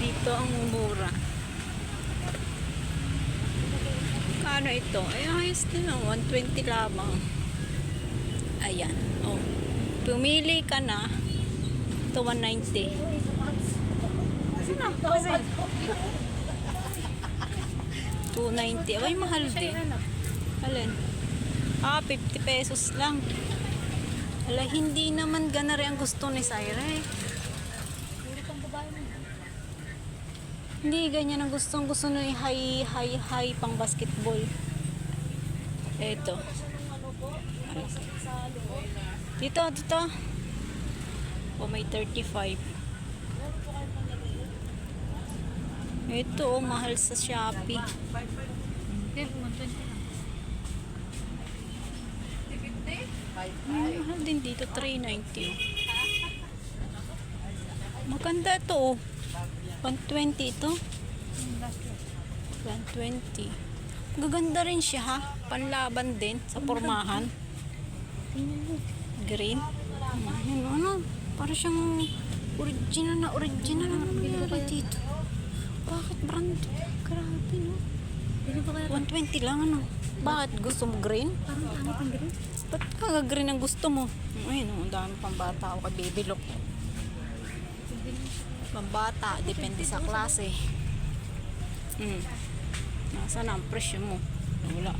Dito ang mura. Kano ito? Ay, ayos din lang. 120 lamang. Ayan. Oh. Pumili ka na. Ito 190. Ano? Kasi 290. Ay, mahal din. Alin? Ah, 50 pesos lang. Ala, hindi naman ganari ang gusto ni Syra eh. Hindi ganyan ang gustong gusto ni high, high, high pang basketball. Ito. Dito, dito. O may 35. Ito, oh, mahal sa Shopee. Mahal din dito, 390. oh. Maganda ito, oh. 120 ito. 120. Gaganda rin siya, ha? Panlaban din sa pormahan. Green. Ayun, ano? Para siyang original na original ang nangyari dito. Bakit brand? Grabe, no? 120 lang, ano? Bakit? Gusto mo green? Parang ano pang green? Ba't ka green ang gusto mo? Ayun, ang dami pang bata ako kay Baby Look. Pambata, depende sa klase. Hmm. Nasaan na ang presyo mo? Wala.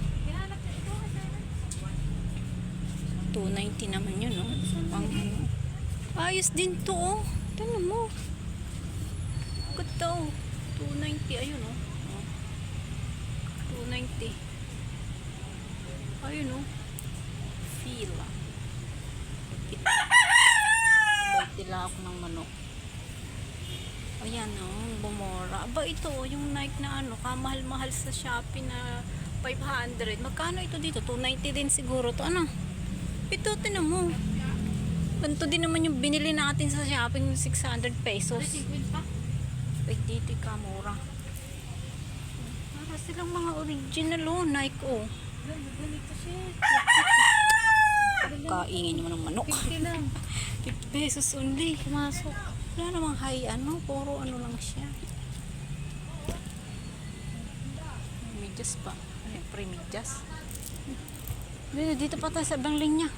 290 naman yun, no? Pang ano. Ayos din to, oh. Tignan mo. Ganda, oh. 290, ayun. Oh. 290. Ayun, oh. Fila. Baitila ako ng manok. Ayan oh, bumora. Aba ito yung Nike na ano, kamahal-mahal sa Shopee na 500. Magkano ito dito? 290 din siguro to. Ano? Ito, tinan mo. Ganito din naman yung binili natin sa shopping 600 pesos. Wait, dito kamura. Para silang mga original oh, Nike oh. Kaingin naman ng manok. 50 lang. 50 pesos only. Pumasok. Wala namang high ano, puro ano lang siya. Medyas pa. Ay, pre-medyas. Dito, dito pa tayo sa ibang linya.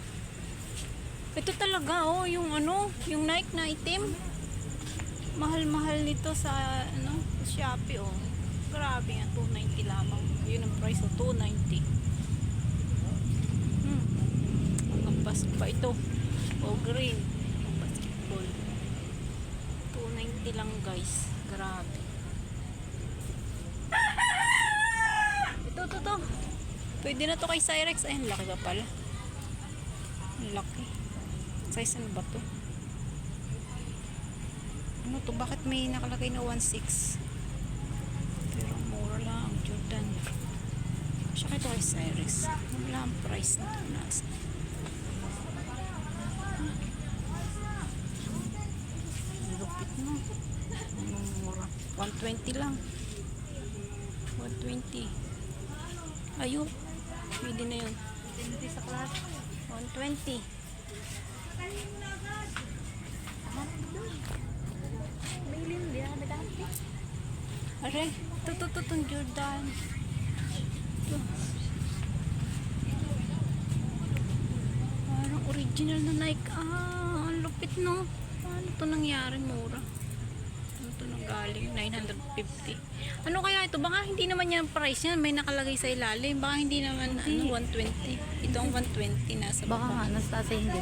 Ito talaga, oh, yung ano, yung Nike na itim. Mahal-mahal nito sa, ano, Shopee, oh. Grabe nga, 290 lamang. Yun ang price, oh, 290. Hmm. Bas pa ito. Oh, green. Basketball. 290 lang guys. Grabe. Ito. Pwede na to kay Cyrex. Ay, ang laki ka pala. Laki. Size ano ba to? Ano to? Bakit may nakalagay na 1.6? Pero mura lang. Jordan. Siya ito kay Cyrex. Wala ang price na ito. Nasa. Lupit mo. Mura. 120 lang. 120. Ayun. Pwede na yun. Hindi sa klase. 120. May lim dia nagkakit. Aray, ito, ito, ito, itong Jordan. Parang original na Nike. Ah, ang lupit no. Paano ito nangyari mura? Ito nang galing? 950. Ano kaya ito? Baka hindi naman yan price yan. May nakalagay sa ilalim. Baka hindi naman ano, 120. Ito ang 120 nasa Baka baba. nga, nasa sa hindi.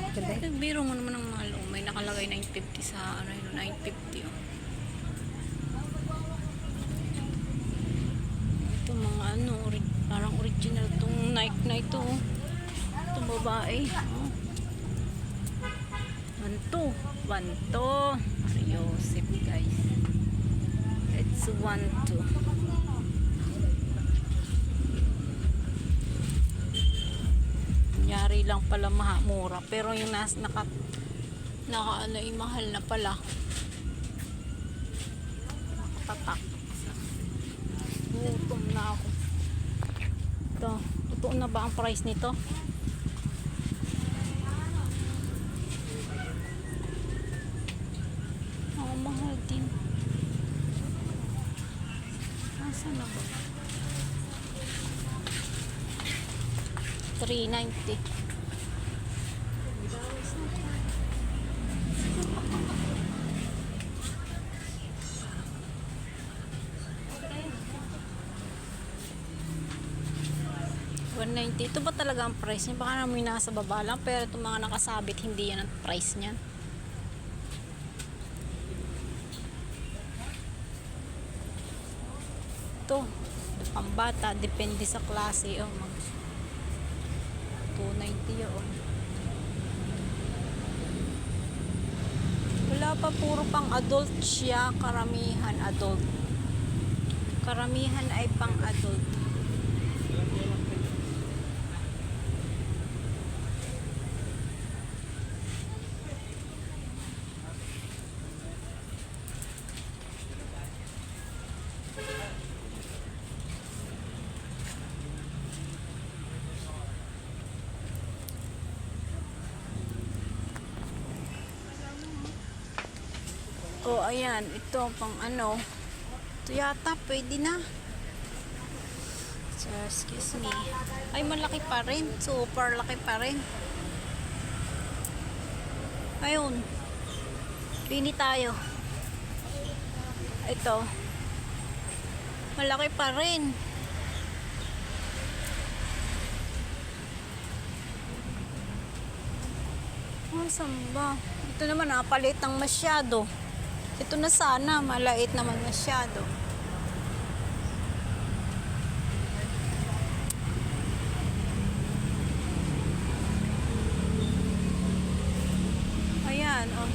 Biro mo naman ng mahal. Oh, may nakalagay 950 sa ano yun, 950 oh. Ito mga ano, ori- parang original tong Nike na ito oh. Itong babae. Oh. Wanto. Wanto. Mariosip guys. It's wanto. Kunyari lang pala maha, mura. Pero yung nas, naka, naka ano, yung mahal na pala. Nakatatak. Gutom na ako. Ito, totoo na ba ang price nito? Ang mahal din. Saan na ba? 390. $190. Ito ba talaga ang price niya? Baka naman yung nasa baba lang. Pero itong mga nakasabit, hindi yan ang price niyan. Ito, pambata, depende sa klase. Oh, mag 290 yun. Wala pa, puro pang adult siya. Karamihan adult. Karamihan ay pang adult. Oh, ayan. Ito, pang ano. Ito yata, pwede na. So, excuse me. Ay, malaki pa rin. Super laki pa rin. Ayun. Pini tayo. Ito. Malaki pa rin. Oh, saan ba? Ito naman, napalit ng masyado. Ito na sana, malait naman masyado. Ayan, oh.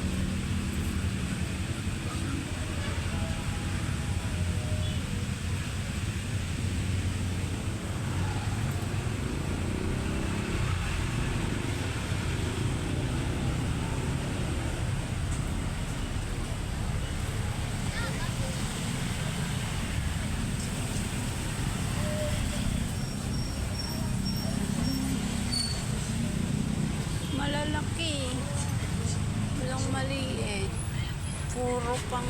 Malalaki. Walang maliit. Puro pang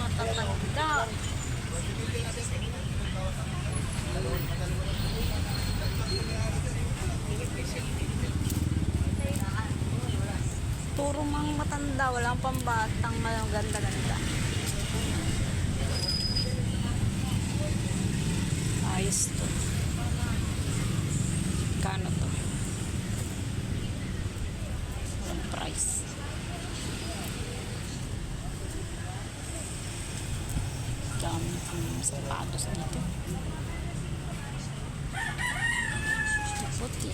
matatanda. Puro mga matanda. Walang pambatang maganda-ganda. Ayos to. Kano to? Price. Dami ang sapatos dito. Puti.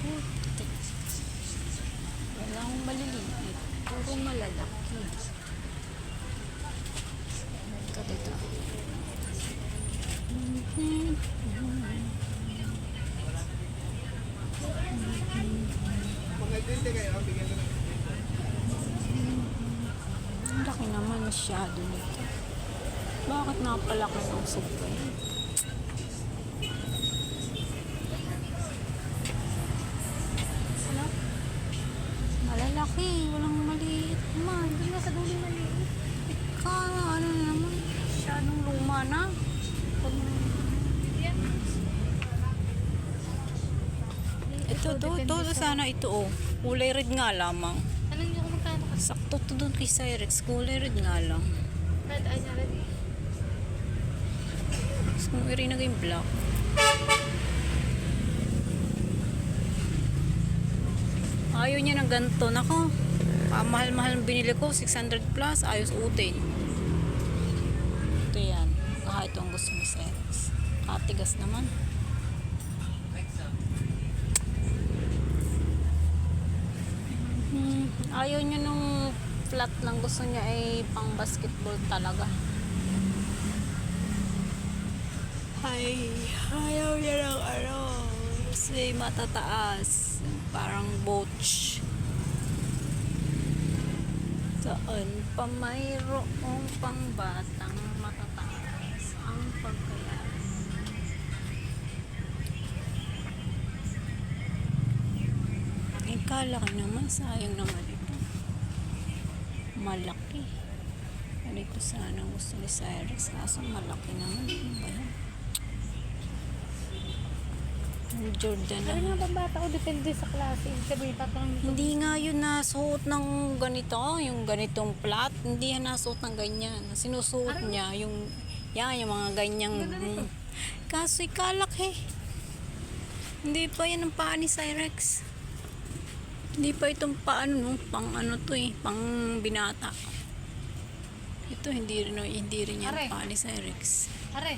Puti. Walang maliliit. Puro malalaki. Ito dito. Ang laki naman masyado nito. Bakit napalaki ng super? Ano? Malalaki. Walang maliit man. Doon na sa dulo maliit. Ika, ano na naman. Masyadong luma na. Pag... Ito, to, to, to, sana ito oh. Kulay red nga lamang. Alam niyo kung magkano ka? Sakto to doon kay Cyrex. Kulay red nga lang. Red eye na red. Tapos kung i-rinag yung black. Ayaw niya ng ganito. Nako, mahal-mahal ang binili ko. 600 plus. Ayos utin. Ito yan. Ah, ito ang gusto ni Cyrex. Katigas naman. Hmm, ayaw niya nung flat lang gusto niya ay pang basketball talaga. Ay, ayaw niya ng ano. Kasi matataas. Parang boach. Saan pa mayroong pang batang matataas ang pagkayas. Ay, kalaki naman. Sayang naman. Malaki. Ay, Ganito sana gusto ni Cyrus. Kaso malaki naman. Ano ba yan? Yung Jordan Ano naman. nga ba bata o depende sa klase? Sabi mo. Hindi nga yun nasuot ng ganito, yung ganitong plat. Hindi yan nasuot ng ganyan. Sinusuot niya yung, yan, yung mga ganyang. mm. Kaso ikalak eh. Hindi pa yan ang paa ni Cyrex. Hindi pa itong paano, no? pang ano to eh, pang binata. Ito hindi rin, hindi rin yan Are. paa ni Cyrex. Are,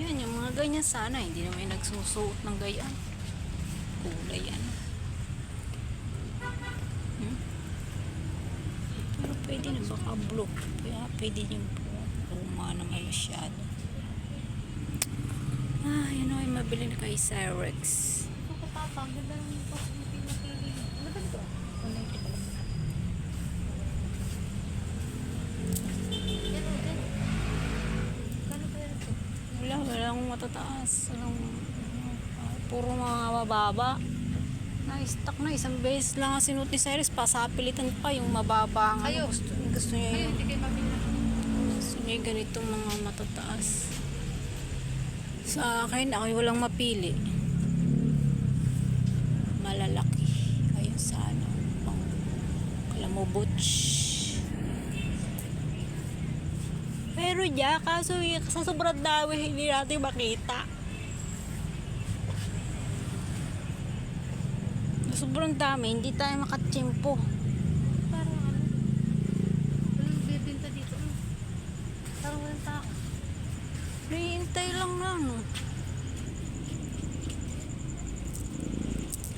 Yan, yung mga ganyan sana, hindi naman yung nagsusuot ng ganyan. Kulay ano. Hmm? Pero pwede na baka blue. Kaya pwede yung luma naman masyado. Ah, yun ay mabili na kay Cyrex. ito ka papa. Ang ganda matataas. Walang, ah, puro mga mababa. Na-stuck na. Isang beses lang ang sinuot ni Cyrus. Pasapilitan pa yung mababa. Ang Ayo. ano, gusto, gusto niya yung hindi kayo mabili. Gusto niya yung ganitong mga matataas. Sa akin, ako walang mapili. Malalaki. Ayun sa ano. Pang, kala mo butch. Pero ya, kaso sa sobrang dami hindi natin makita. Sa sobrang dami, hindi tayo makatsimpo. Parang ano? Walang bibinta dito. ano? Parang walang tao. Hintay lang na, no?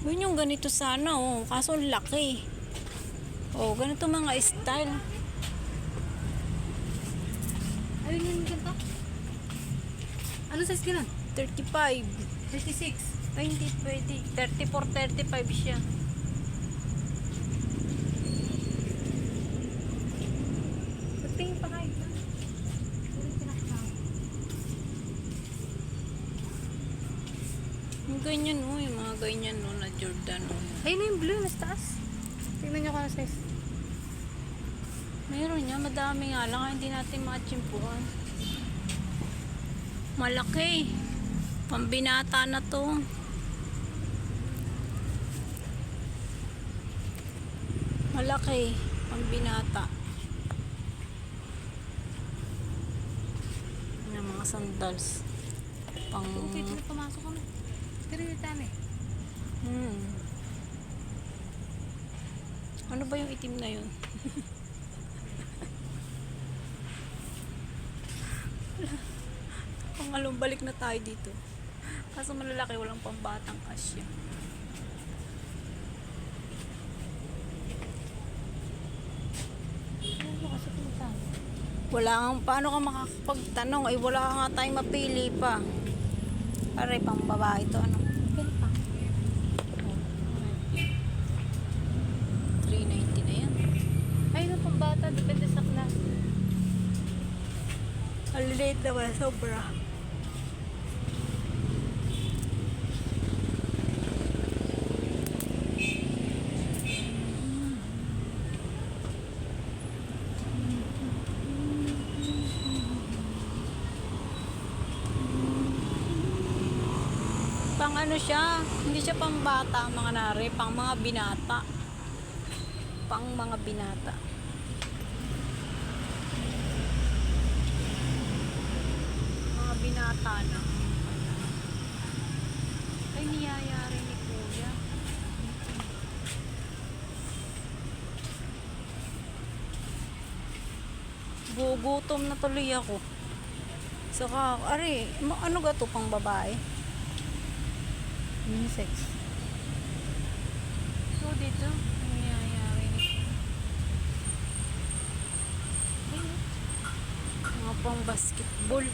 Yun yung ganito sana, oh. Kaso laki. Oh, ganito mga style. Ayun yung ganito. Ano size ka 35. 36. Ay, hindi pwede. 34, 35 siya. Magtingin pa kayo. Ganyan, oh. Yung mga ganyan, oh, na Jordan, oh. Ayun na yung blue, nasa taas. Tingnan nyo kung ano size. Meron niya, madami nga lang. Hindi natin matsimpuhan. Malaki. Pambinata na to. Malaki. Pambinata. Yan ang mga sandals. Pang... Okay, pero pumasok kami. Pero yung dami. Hmm. Ano ba yung itim na yun? Pangalong balik na tayo dito. Kaso malalaki, walang pambatang kasya. Ano pumunta? Wala nga, paano ka makakapagtanong? Ay, wala nga tayong mapili pa. Pare, pang babae to, ano? Ganun pa. 390 na yan. Ayun ang pambata, depende sa class. Maliliit naman, sobra. Pang ano siya, hindi siya pang bata mga nare, pang mga binata. Pang mga binata. Binata na. Ay, niyayari ni Kuya. Gugutom na tuloy ako. Saka, ari, ano ga to pang babae? Unisex. So, dito, niyayari ni Ayun. Mga pang basketball.